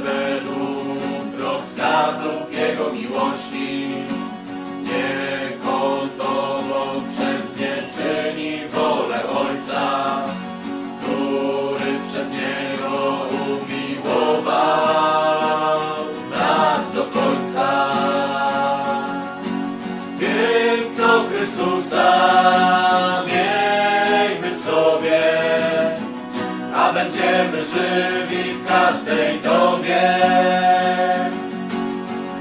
według rozkazów Jego miłości On Tobą przez nie czyni wolę Ojca, który przez Niego umiłował nas do końca. Piękno Chrystusa miejmy w sobie, a będziemy żywi każdej dobie.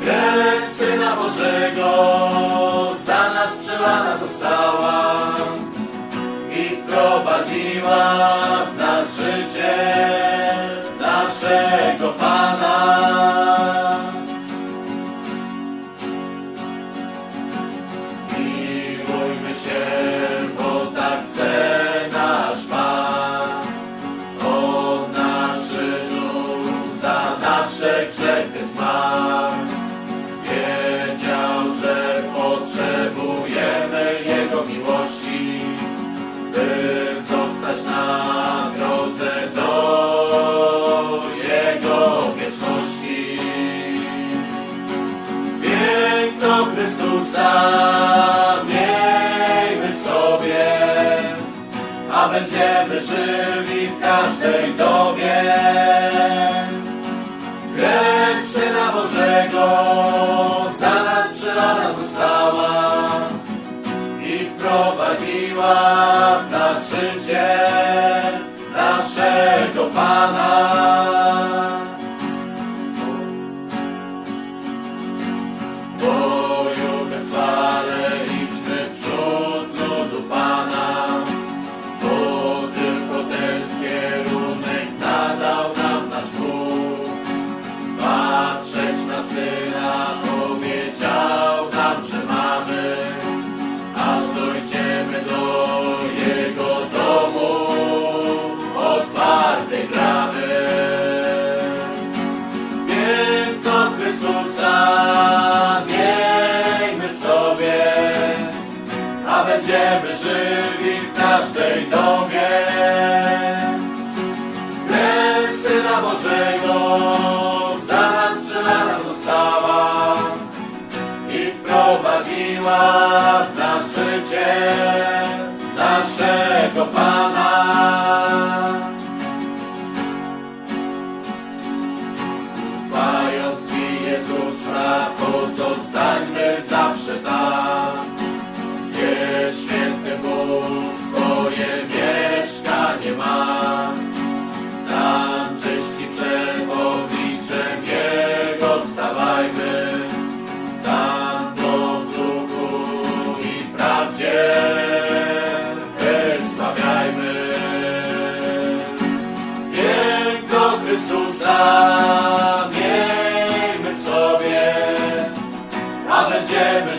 Krew Syna Bożego za nas przelana została i wprowadziła w nas życie naszego Pana. Chrystusa miejmy w sobie, a będziemy żywi w każdej dobie. Krew Syna Bożego za nas przelana została i wprowadziła w nas życie naszego Pana. Będziemy żywi w każdej dobie. Krew Syna Bożego za nas przelana została i wprowadziła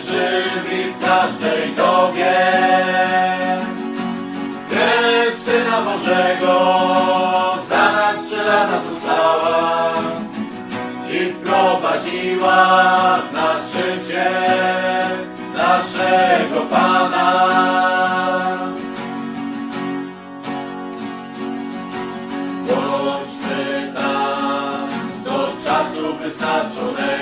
żywi w każdej dobie. Krew Syna Bożego za nas przelana została i wprowadziła w nas życie naszego Pana. Bądźmy tam do czasu wyznaczonego,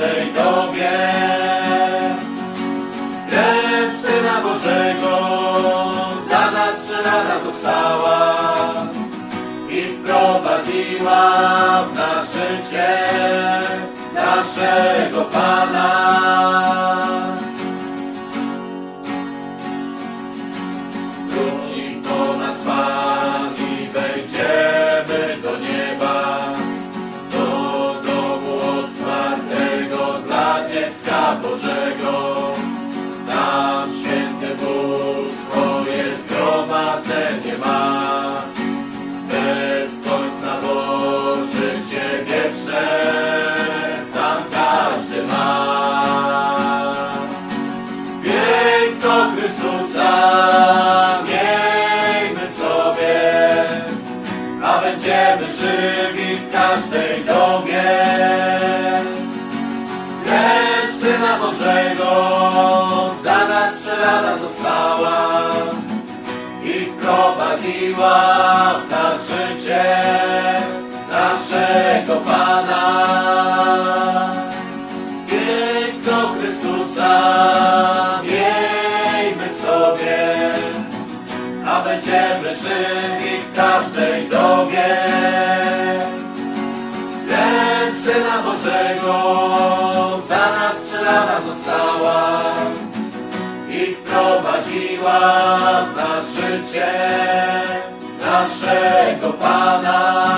każdej dobie. Krew Syna Bożego za nas przelana została i wprowadziła w nas życie naszego Pana. Bożego za nas przelana została i wprowadziła w nas życie naszego Pana. Naszego Pana.